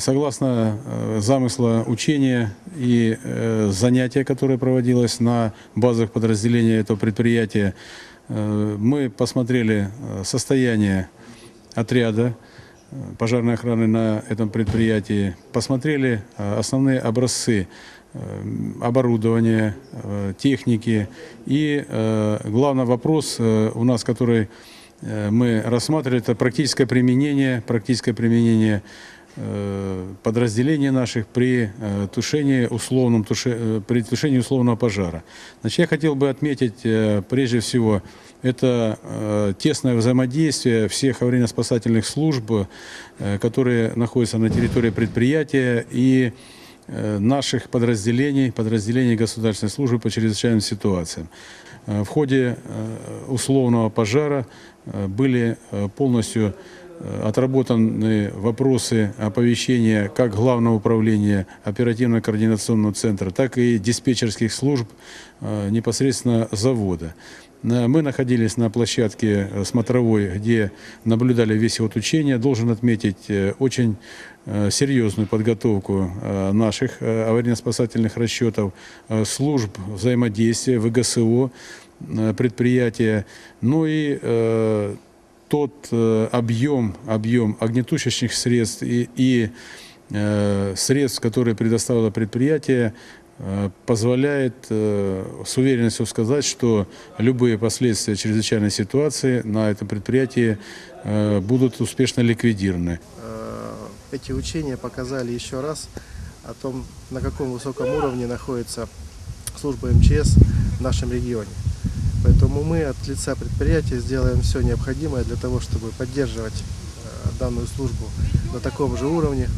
Согласно э, замысла учения и э, занятия, которое проводилось на базах подразделения этого предприятия, э, мы посмотрели э, состояние отряда э, пожарной охраны на этом предприятии, посмотрели э, основные образцы э, оборудования, э, техники. И э, главный вопрос э, у нас, который э, мы рассматривали, это практическое применение, практическое применение э, подразделений наших при э, тушении условном туше- э, при тушении условного пожара. Значит, я хотел бы отметить э, прежде всего это э, тесное взаимодействие всех аварийно-спасательных служб, э, которые находятся на территории предприятия и э, наших подразделений, подразделений государственной службы по чрезвычайным ситуациям. Э, В ходе э, условного пожара э, были э, полностью э, отработаны вопросы оповещения как Главного управления оперативно-координационного центра, так и диспетчерских служб э, непосредственно завода. Мы находились на площадке э, смотровой, где наблюдали весь ход учения. Должен отметить э, очень э, серьезную подготовку наших аварийно-спасательных расчетов, служб взаимодействия, ВГСО, предприятия. Ну и тот объем, объем огнетушащих средств и, и средств, которые предоставило предприятие, позволяет э, с уверенностью сказать, что любые последствия чрезвычайной ситуации на этом предприятии э, будут успешно ликвидированы. Э, Эти учения показали еще раз о том, на каком высоком уровне находится служба МЧС в нашем регионе. Поэтому мы от лица предприятия сделаем все необходимое для того, чтобы поддерживать э, данную службу на таком же уровне,